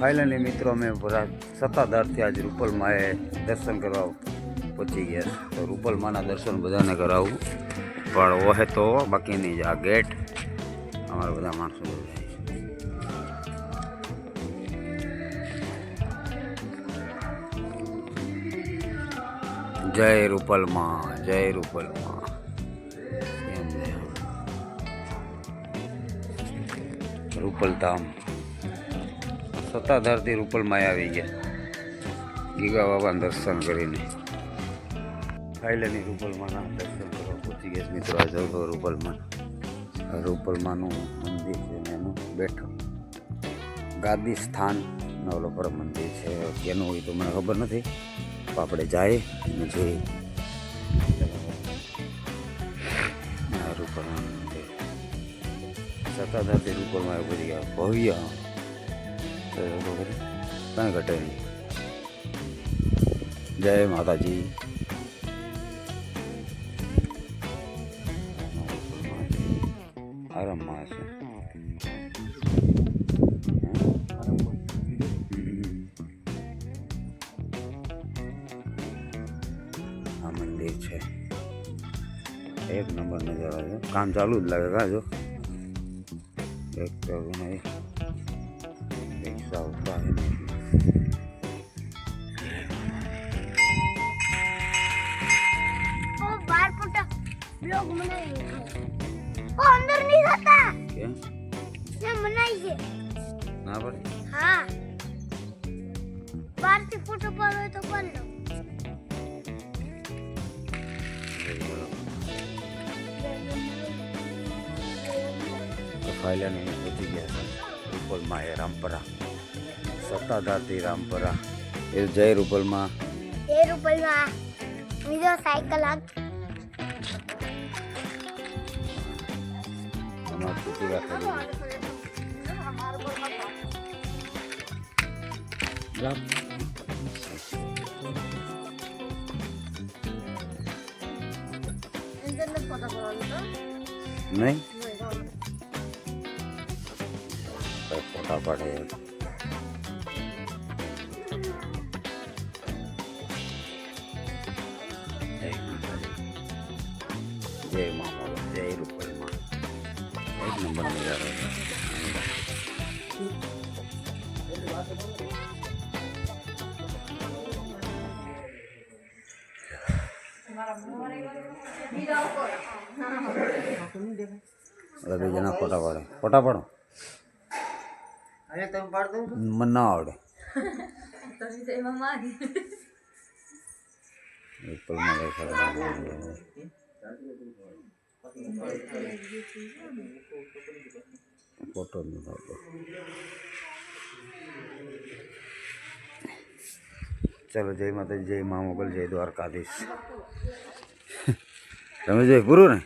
Finally મિત્રો, અમે સત્તાધારથી આજ રૂપલમાએ દર્શન કરવા પહોંચી ગયા. તો રૂપલમાના દર્શન બધાને કરાવું પણ ઓહે તો બાકીની જ આ ગેટ અમારા બધા માણસો. જય રૂપલમાં જય રૂપલમાં એમ છે. રૂપલધામ સત્તાધારથી રૂપલમાં આવી ગયા ગીગા બાબાના દર્શન કરીને ફાઇલની રૂપલમાના દર્શન કરવા પહોંચી ગયા મિત્રો આ જવું રૂપલમાં રૂપલમાનું મંદિર છે ને એનું બેઠક ગાદી સ્થાન નવલપર મંદિર છે. કેનું હોય તો મને ખબર નથી. આપણે જાય અને જોઈએ. રૂપલમાં મંદિર. બધી રૂપલમાં પહોંચી ગયા ભવ્ય તો એ લોકો કરી કાંઈ ઘટે જય માતાજી. આ મંદિર છે. એક નંબર નજારો છે. કામ ચાલુ જ લાગે કાજો એક તો નહીં. રિક્ષા ઊભા અંદર નહીં જતા. મનાઈ છે. ના પડે? હા. બહારથી ફોટો પાડો તો પાડ લો તો ફાઇલાને પહોંચી ગયા છે. રૂપલમાં એ રામપરા. સત્તાધારથી રામપરા. એ જય રૂપલમાં. એ રૂપલમાં બીજો સાયકલ આ એમાં તૂટી રાખેલી રામ. નહીં? ફોટા પાડે જય માતાજી. જય મા મોગલ જય રૂપલમાં એક નંબર નજારો છે. બધા બે ફોટા પાડે મને ના આવડે. ફોટો આવતો. ચલો જય માતાજી જય મા મોગલ જય દ્વારકાધીશ. જય પૂરું ને?